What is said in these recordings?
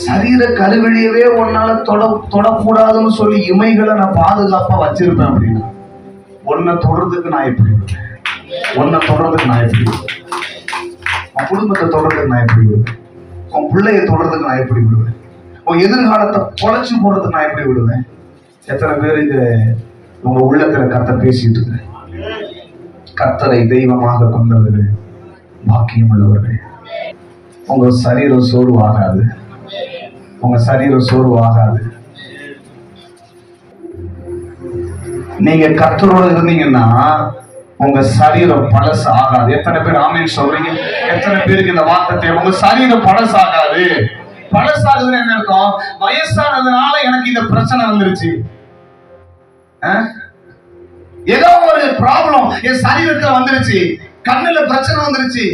சரீர கருவிழியவே உன்னால தொட தொடக்கூடாதுன்னு சொல்லி இமைகளை நான் பாதுகாப்பா வச்சிருப்பேன் அப்படின்னா உன்னை தொடர்றதுக்கு நான் எப்படி விடுவேன் உன்னை தொடர்றதுக்கு நான் எப்படி விடுவேன் உன் குடும்பத்தை தொடர்றதுக்கு நான் எப்படி விடுவேன் உன் பிள்ளைய தொடர்றதுக்கு நான் எப்படி விடுவேன் உன் எதிர்காலத்தை பொழைச்சு போடுறதுக்கு நான் எப்படி விடுவேன் எத்தனை பேர் இது உங்க உள்ளத்துல கத்த பேசிட்டு இருக்கேன் கத்தரை தெய்வமாக கொண்டவர்கள் பாக்கியம் உள்ளவர்கள். உங்க சரீரம் சோர்வாகாது. உங்க சரீரம் சோர்வாகாது நீங்க கத்தரோட இருந்தீங்கன்னா உங்க சரீரம் பழசு ஆகாது. எத்தனை பேர் ஆமீன் சொல்றீங்க? எத்தனை பேருக்கு இந்த வார்த்தை தேவை உங்க சரீரம் பழசு ஆகாது. பழசாகுதுன்னு என்ன அர்த்தம்? வயசானதுனால எனக்கு இந்த பிரச்சனை வந்துருச்சு. ஏதோ ஒரு ப்ராப்ளம் என் சரீரத்துல வந்துருச்சு. கண்ணுல பிரச்சனை வந்துருச்சு.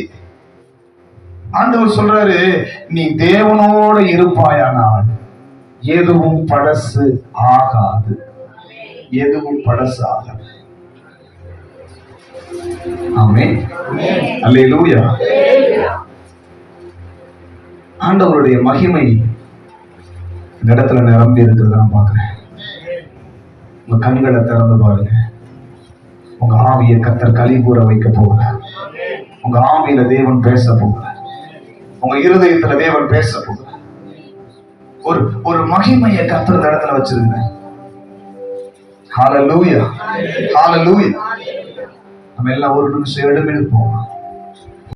ஆண்டவர் சொல்றாரு நீ தேவனோட இருப்பாயானால் எதுவும் பழசு ஆகாது. எதுவும் பழசு ஆகாது. ஆமே அல்லேலூயா. ஆண்டவருடைய மகிமை இந்த இடத்துல நிரம்பி இருக்கிறத நான் பார்க்கிறேன். உங்க கண்களை திறந்து பாருங்க. உங்க ஆவியை கத்தர் கலிபூர வைக்க போகிறார். உங்க ஆவியில தேவன் பேச போகிறார். உங்க இருதயத்துல தேவன் பேச போகிறார் ஒரு ஒரு மகிமையை கத்துற இடத்துல வச்சிருங்க ஹalleluya ஹalleluya நம்ம எல்லாம் ஒரு நிமிஷம் எழுப்பி போவோம்